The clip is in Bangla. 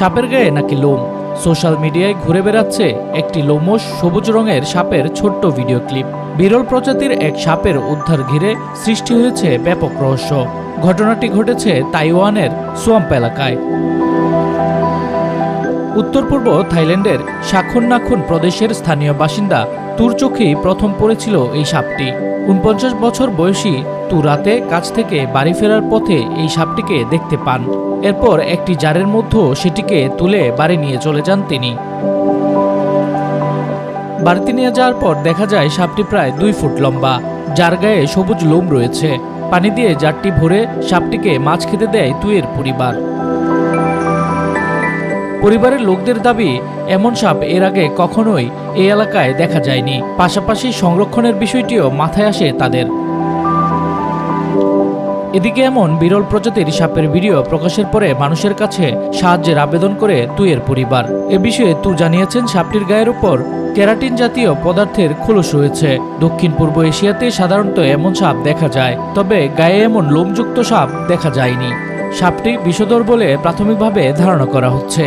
সাপের গায়ে নাকি লোম? সোশ্যাল মিডিয়ায় ঘুরে বেড়াচ্ছে একটি লোমশ সবুজ রঙের সাপের ছোট্ট ভিডিও ক্লিপ। বিরল প্রজাতির এক সাপের উদ্ধার ঘিরে সৃষ্টি হয়েছে ব্যাপক রহস্য। ঘটনাটি ঘটেছে তাইওয়ানের সোয়াম্প এলাকায়। উত্তর পূর্ব থাইল্যান্ডের নাখুন প্রদেশের স্থানীয় বাসিন্দা তুর চোখেই প্রথম পড়েছিল এই সাপটি। উনপঞ্চাশ বছর বয়সী তু রাতে কাছ থেকে বাড়ি ফেরার পথে এই সাপটিকে দেখতে পান। এরপর একটি জারের মধ্যে সেটিকে তুলে বাড়ি নিয়ে চলে যান তিনি। বাড়িতে নিয়ে যাওয়ার পর দেখা যায় সাপটি প্রায় দুই ফুট লম্বা, যার গায়ে সবুজ লোম রয়েছে। পানি দিয়ে জারটি ভরে সাপটিকে মাছ খেতে দেয় তুয়ের পরিবার। পরিবারের লোকদের দাবি, এমন সাপ এর আগে কখনোই এই এলাকায় দেখা যায়নি। পাশাপাশি সংরক্ষণের বিষয়টিও মাথায় আসে তাদের। এদিকে এমন বিরল প্রজাতির সাপের ভিডিও প্রকাশের পরে মানুষের কাছে সাহায্যের আবেদন করে তুয়ের পরিবার। এ বিষয়ে তু জানিয়েছেন সাপটির গায়ের উপর কেরাটিন জাতীয় পদার্থের খোলস রয়েছে। দক্ষিণ পূর্ব এশিয়াতে সাধারণত এমন সাপ দেখা যায়, তবে গায়ে এমন লোমযুক্ত সাপ দেখা যায়নি। সাপটি বিষধর বলে প্রাথমিকভাবে ধারণা করা হচ্ছে।